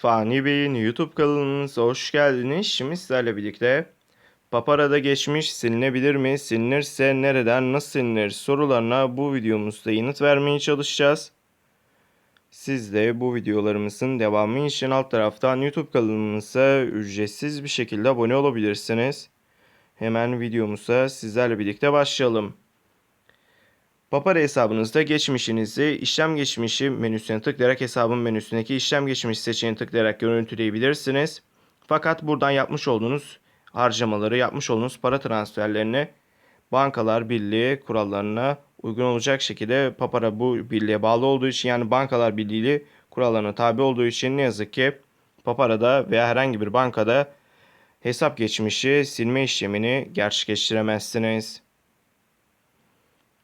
Fani Bey'in YouTube kanalımıza hoş geldiniz. Şimdi sizlerle birlikte Papara'da geçmiş silinebilir mi? Silinirse nereden, nasıl silinir sorularına bu videomuzda yanıt vermeye çalışacağız. Siz de bu videolarımızın devamı için alt taraftan YouTube kanalımıza ücretsiz bir şekilde abone olabilirsiniz. Hemen videomuza sizlerle birlikte başlayalım. Papara hesabınızda geçmişinizi işlem geçmişi menüsüne tıklayarak hesabın menüsündeki işlem geçmişi seçeneğine tıklayarak görüntüleyebilirsiniz. Fakat buradan yapmış olduğunuz harcamaları, yapmış olduğunuz para transferlerini bankalar birliği kurallarına uygun olacak şekilde Papara bu birliğe bağlı olduğu için yani bankalar birliği kurallarına tabi olduğu için ne yazık ki Papara'da veya herhangi bir bankada hesap geçmişi silme işlemini gerçekleştiremezsiniz.